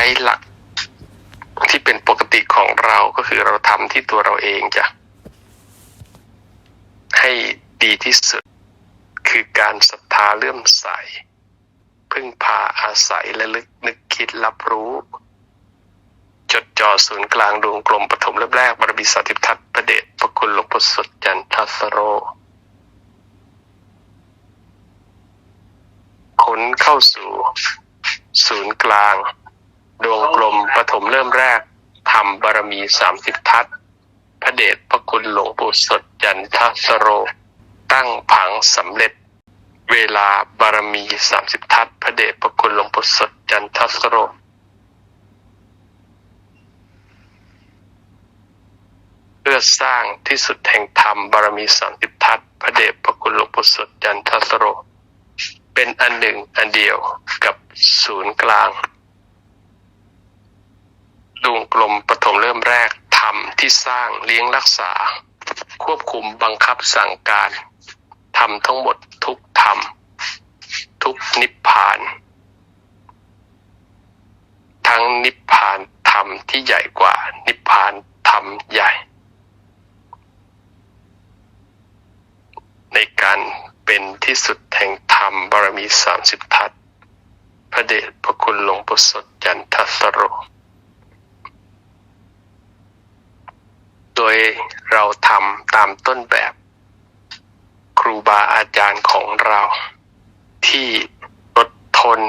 ช้หลักที่เป็นปกติของเราก็คือเราทำที่ตัวเราเองจ้ะให้ดีที่สุด คือการศรัทธาเลื่อมใส พึ่งพาอาศัยและลึกนึกคิดรับรู้ จดจ่อศูนย์กลางดวงกลมปฐมเริ่มแรกบารมีสาธิทัตพระเดชพระคุณหลวงปู่สดจันทสโรขนเข้าสู่ศูนย์กลาง ดวงกลมปฐมเริ่มแรกทำบารมีสามสิบทัศพระเดชพระคุณหลวงปู่สดจันทสโร ตั้งผังสำเร็จ เวลาบารมีสามสิบทัศพระเดชพระคุณหลวงปู่สดจันทสโรเพื่อสร้างที่สุดแห่งธรรมบารมีสามสิบทัศน์พระเดชพระคุณหลวงปู่สดจันทสโร เป็นอันหนึ่งอันเดียวกับศูนย์กลาง ดวงกลมปฐมเริ่มแรกธรรมที่สร้างเลี้ยงรักษา ควบคุมบังคับสั่งการทำทั้งหมดทุกธรรม ทุกนิพพาน ทั้งนิพพานธรรมที่ใหญ่กว่า นิพพานธรรมใหญ่ ในการเป็นที่สุดแห่งธรรมบารมีสามสิบทัศพระเดชพระคุณหลวงปู่สดจันทสโร โด ยเราทำตามต้นแบบ ครูบาอาจารย์ของเรา ที่อดทน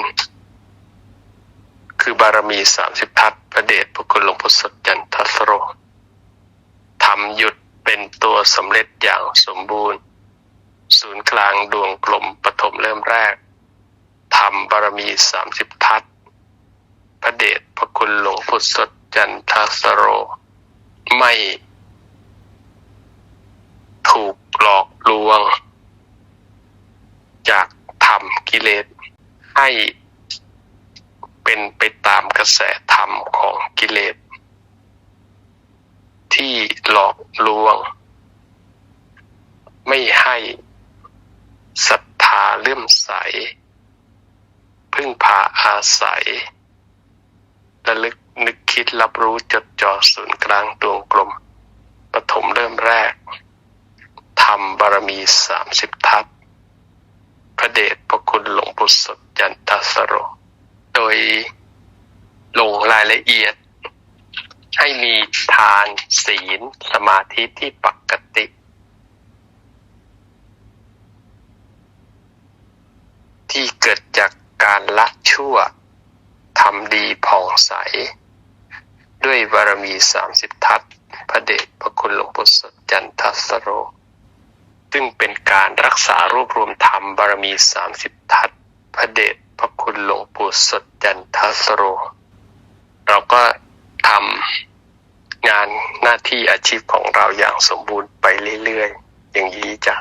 คือบารมีสามสิบทัศพระเดชพระคุณหลวงปู่สดจันทสโรทำหยุดเป็นตัวสำเร็จอย่างสมบูรณ์ ศูนย์กลางดวงกลมปฐมเริ่มแรกทำบารมีสามสิบทัศพระเดชพระคุณหลวงพุทธสดจันทสโรไม่ ถูกห ลวง จากธรรมกิเลส ให้เป็นไปตามกระแสธรรมของกิเลส ที่หลอกลวง ไม่ให้ศรัทธาเลื่อมใส พึ่งพาอาศัยระลึกนึกคิดรับรู้จดจ่อศูนย์กลางดวงกลมปฐมเริ่มแรกทำบารมี สามสิบทัศพระเดชพระคุณหลวงปู่สดจันทสโร โดยลงรายละเอียด ให้มีทานศีลสมาธิที่ปกติ ที่เกิดจากการละชั่วทำดีผ่องใส ด้วยบารมีสามสิบทัศพระเดชพระคุณหลวงปู่สดจันทสโร ซึ่งเป็นการรักษารวบรวมธรรมบารมีสามสิบทัศพระเดชพระคุณหลวงปู่สดจันทสโร เราก็ทำงานหน้าที่อาชีพของเราอย่างสมบูรณ์ไปเรื่อยๆ อย่างนี้จ้ะ